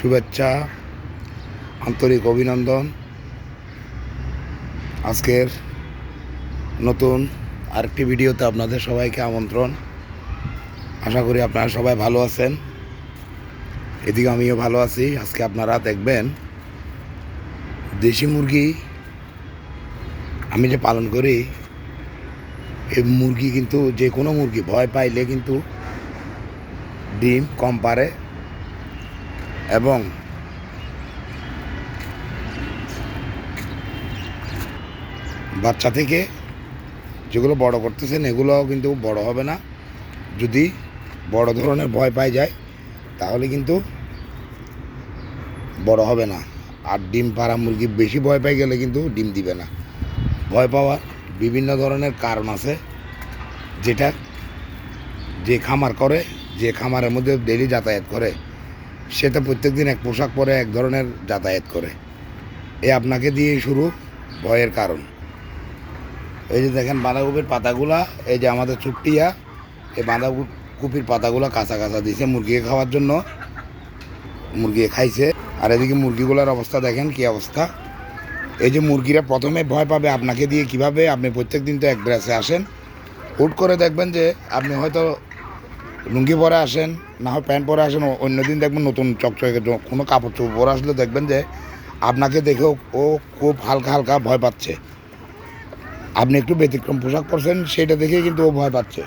শুভেচ্ছা, আন্তরিক অভিনন্দন। আজকের নতুন আরেকটি ভিডিওতে আপনাদের সবাইকে আমন্ত্রণ। আশা করি আপনারা সবাই ভালো আছেন। এদিকে আমিও ভালো আছি। আজকে আপনারা দেখবেন, দেশি মুরগি আমি যে পালন করি, এই মুরগি কিন্তু যে কোনো মুরগি ভয় পাইলে কিন্তু ডিম কম পারে। এবং বাচ্চা থেকে যেগুলো বড় করতেছেন, এগুলোও কিন্তু বড় হবে না। যদি বড় ধরনের ভয় পাই যায়, তাহলে কিন্তু বড় হবে না। আর ডিম পাড়া মুরগি বেশি ভয় পাই গেলে কিন্তু ডিম দিবে না। ভয় পাওয়ার বিভিন্ন ধরনের কারণ আছে, যেটা যে খামার করে, যে খামারের মধ্যে ডেলি যাতায়াত করে। সে তো প্রত্যেক দিন এক পোশাক পরে এক ধরনের যাতায়াত করে। এ আপনাকে দিয়ে শুরু ভয়ের কারণ। এই যে দেখেন বাঁধাকপির পাতাগুলা, এই যে আমাদের চুট্টিয়া, এই বাঁধাকপির পাতাগুলা কাঁচা কাঁচা দিয়েছে মুরগিকে খাওয়ার জন্য। মুরগি খাইছে। আর এদিকে মুরগিগুলোর অবস্থা দেখেন কি অবস্থা। এই যে মুরগিরা প্রথমে ভয় পাবে আপনাকে দিয়ে কীভাবে, আপনি প্রত্যেক দিন তো এক ব্রাসে আসেন। হুট করে দেখবেন যে আপনি হয়তো লুঙ্গি পরে আসেন, না হয় প্যান্ট পরে আসেন অন্যদিন দেখবেন নতুন চকচকে কোনো কাপড় চোপড় পরে আসলে দেখবেন যে আপনাকে দেখেও ও খুব হালকা হালকা ভয় পাচ্ছে। আপনি একটু ব্যতিক্রম পোশাক পরছেন, সেটা দেখে কিন্তু ও ভয় পাচ্ছে।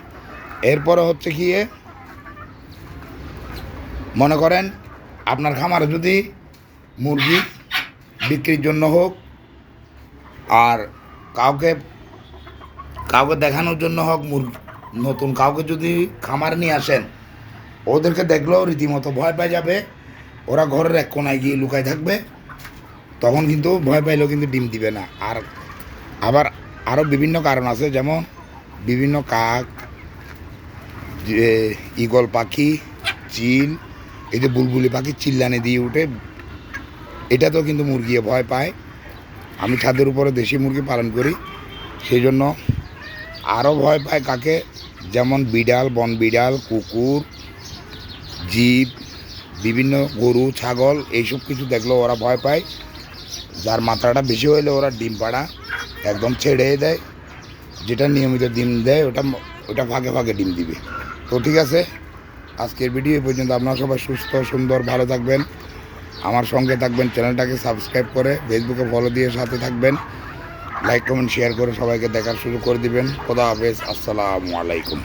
এরপরে হচ্ছে কি মনে করেন আপনার খামারে যদি মুরগি বিক্রির জন্য হোক, আর কাউকে কাউকে দেখানোর জন্য হোক মুরগি নতুন কাউকে যদি খামার নিয়ে আসেন, ওদেরকে দেখলেও রীতিমতো ভয় পেয়ে যাবে। ওরা ঘরের এক কোনায় গিয়ে লুকায় থাকবে। তখন কিন্তু ভয় পাইলেও কিন্তু ডিম দিবে না। আর আবার আরও বিভিন্ন কারণ আছে, যেমন বিভিন্ন কাক, যে, ঈগল পাখি, চিল, এই যে বুলবুলি পাখি চিল্লানি দিয়ে উঠে, এটাতেও কিন্তু মুরগি ভয় পায়। আমি ছাদের উপরে দেশি মুরগি পালন করি, সেই জন্য আরও ভয় পায় কাকে। যেমন বিড়াল বন বিড়াল কুকুর, জীব, বিভিন্ন গরু, ছাগল, এইসব কিছু দেখলেও ওরা ভয় পায়। যার মাত্রাটা বেশি হইলে ওরা ডিম পাড়া একদম ছেড়ে দেয়। যেটা নিয়মিত ডিম দেয়, ওটা ওটা ভাগে ভাগে ডিম দিবে। তো ঠিক আছে, আজকের ভিডিও এই পর্যন্ত আপনারা সবাই সুস্থ, সুন্দর, ভালো থাকবেন। আমার সঙ্গে থাকবেন, চ্যানেলটাকে সাবস্ক্রাইব করে ফেসবুকে ফলো দিয়ে সাথে থাকবেন। লাইক কমেন্ট শেয়ার করে সবাইকে দেখার শুরু করে দিবেন। খোদা হাফেজ। আসসালামু আলাইকুম।